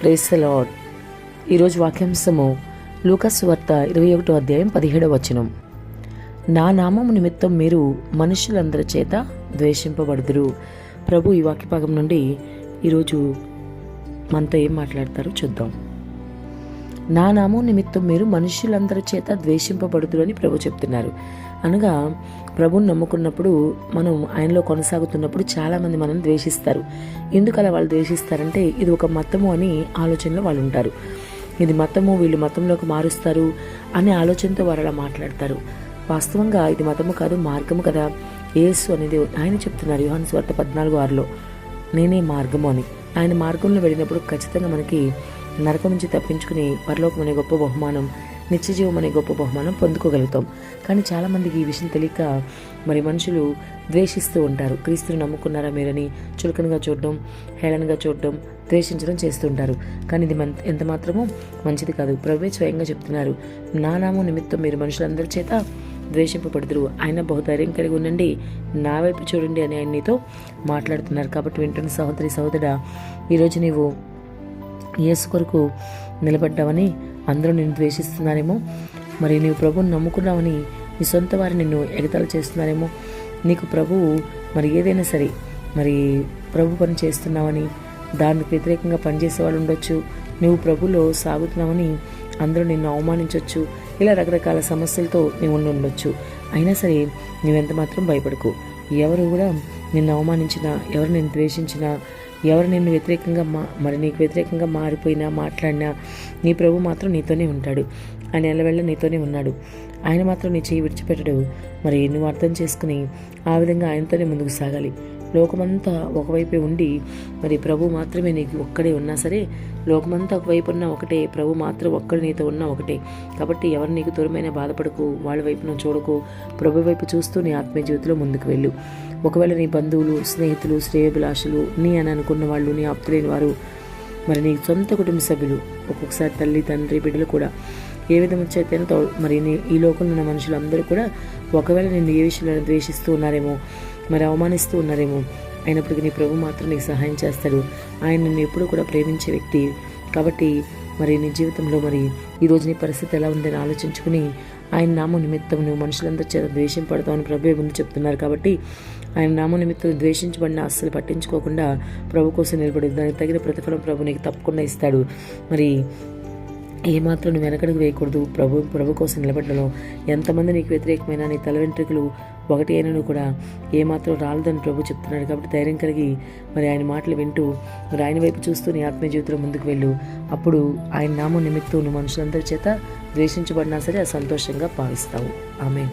Praise lord ఈరోజు వాక్యాంశము లూకస్ వార్త ఇరవై ఒకటో అధ్యాయం పదిహేడవ వచనం. నా నామము నిమిత్తం మీరు మనుషులందరి చేత ద్వేషింపబడుదురు. ప్రభు ఈ వాక్యభాగం నుండి ఈరోజు మనతో ఏం మాట్లాడతారో చూద్దాం. నా నామం నిమిత్తం మీరు మనుషులందరి చేత ద్వేషింపబడుదురు ప్రభు చెప్తున్నారు. అనగా ప్రభుని నమ్ముకున్నప్పుడు మనం ఆయనలో కొనసాగుతున్నప్పుడు చాలామంది మనం ద్వేషిస్తారు. ఎందుకలా వాళ్ళు ద్వేషిస్తారంటే ఇది ఒక మతము అని ఆలోచనలో వాళ్ళు ఉంటారు. ఇది మతము వీళ్ళు మతంలోకి మారుస్తారు అనే ఆలోచనతో వారు అలా మాట్లాడతారు. వాస్తవంగా ఇది మతము కాదు మార్గము కదా. యేసు అనేది ఆయన చెప్తున్నారు యోహాను స్వార్థ పద్నాలుగు ఆరులో. నేనే మార్గము అని. ఆయన మార్గంలో వెళ్ళినప్పుడు ఖచ్చితంగా మనకి నరకం నుంచి తప్పించుకుని పరలోకం అనే గొప్ప బహుమానం నిత్యజీవం అనే గొప్ప బహుమానం పొందుకోగలుగుతాం. కానీ చాలామందికి ఈ విషయం తెలియక మరి మనుషులు ద్వేషిస్తూ ఉంటారు. క్రీస్తుని నమ్ముకున్నారా మీరని చులకనగా చూడడం హేళనగా చూడడం ద్వేషించడం చేస్తుంటారు. కానీ ఇది మన ఎంత మాత్రమో మంచిది కాదు. ప్రభువే స్వయంగా చెప్తున్నారు నా నామం నిమిత్తం మీరు మనుషులందరి చేత ద్వేషింపబడుతురు ఆయన బహుధైర్యం కలిగి ఉండండి. నా వైపు చూడండి అని ఆయన నీతో మాట్లాడుతున్నారు. కాబట్టి వింటున్న సహోదరి సహోదరా ఈరోజు నీవు యేసు కొరకు నిలబడ్డావని అందరూ నిన్ను ద్వేషిస్తున్నారేమో. మరి నీవు ప్రభువుని నమ్ముకున్నావని నీ సొంత వారిని నిన్ను ఎగతాలు చేస్తున్నారేమో. నీకు ప్రభువు మరి ఏదైనా సరే మరి ప్రభు పని చేస్తున్నావని దానికి వ్యతిరేకంగా పనిచేసే వాళ్ళు ఉండొచ్చు. నువ్వు ప్రభులో సాగుతున్నావని అందరూ నిన్ను అవమానించవచ్చు ఇలా రకరకాల సమస్యలతో నీవు ఉండి ఉండొచ్చు. అయినా సరే నువ్వెంత మాత్రం భయపడకు. ఎవరు కూడా నిన్ను అవమానించినా ఎవరు నిన్ను ద్వేషించినా ఎవరు నిన్ను వ్యతిరేకంగా మా మరి నీకు వ్యతిరేకంగా మారిపోయినా మాట్లాడినా నీ ప్రభు మాత్రం నీతోనే ఉంటాడు. ఆయన ఎల్లవెళ్ళ నీతోనే ఉన్నాడు. ఆయన మాత్రం నీ చేయి విడిచిపెట్టడు. మరి నువ్వు అర్థం చేసుకుని ఆ విధంగా ఆయనతోనే ముందుకు సాగాలి. లోకమంతా ఒకవైపే ఉండి మరి ప్రభు మాత్రమే నీకు ఒక్కడే ఉన్నా సరే లోకమంతా ఒకవైపు ఉన్నా ఒకటే ప్రభు మాత్రం ఒక్కడు నీతో ఉన్నా ఒకటే. కాబట్టి ఎవరు నీకు దూరమైన బాధపడకు వాళ్ళ వైపు నువ్వు చూడకు ప్రభు వైపు చూస్తూ నీ ఆత్మీయ జీవితంలో ముందుకు వెళ్ళు. ఒకవేళ నీ బంధువులు స్నేహితులు శ్రేయభిలాషులు నీ అని అనుకున్న వాళ్ళు నీ ఆప్తులేని వారు మరి నీ సొంత కుటుంబ సభ్యులు ఒక్కొక్కసారి తల్లి తండ్రి బిడ్డలు కూడా ఏ విధం చైతన్యతో మరి నీ ఈ లోకంలో ఉన్న మనుషులందరూ కూడా ఒకవేళ నిన్ను ఏ విషయంలో ద్వేషిస్తూ ఉన్నారేమో మరి అవమానిస్తూ ఉన్నారేమో అయినప్పటికీ నీ ప్రభు మాత్రం నీకు సహాయం చేస్తాడు. ఆయన నిన్ను ఎప్పుడూ కూడా ప్రేమించే వ్యక్తి. కాబట్టి మరి నీ జీవితంలో మరి ఈరోజు నీ పరిస్థితి ఎలా ఉందని ఆలోచించుకుని ఆయన నామ నిమిత్తం నువ్వు మనుషులందరి చేత ద్వేషం పడతామని ప్రభు ముందు చెప్తున్నారు. కాబట్టి ఆయన నామ నిమిత్తం ద్వేషించబడిన అస్సలు పట్టించుకోకుండా ప్రభు కోసం నిలబడి దానికి తగిన ప్రతిఫలం ప్రభు నీకు తప్పకుండా ఇస్తాడు. మరి ఏమాత్రం నువ్వు వెనకడుగు వేయకూడదు. ప్రభు ప్రభు కోసం నిలబడ్డలో ఎంతమంది నీకు వ్యతిరేకమైన నీ తల వెంట్రుకలు ఒకటి అయినను కూడా ఏమాత్రం రాలదని ప్రభు చెప్తున్నాడు. కాబట్టి ధైర్యం కలిగి మరి ఆయన మాటలు వింటూ మరి ఆయన వైపు చూస్తూ నీ ఆత్మీయ జీవితంలో ముందుకు వెళ్ళు. అప్పుడు ఆయన నామం నిమిత్తం నువ్వు మనుషులందరి చేత ద్వేషించబడినా సరే సంతోషంగా భావిస్తావు. ఆమె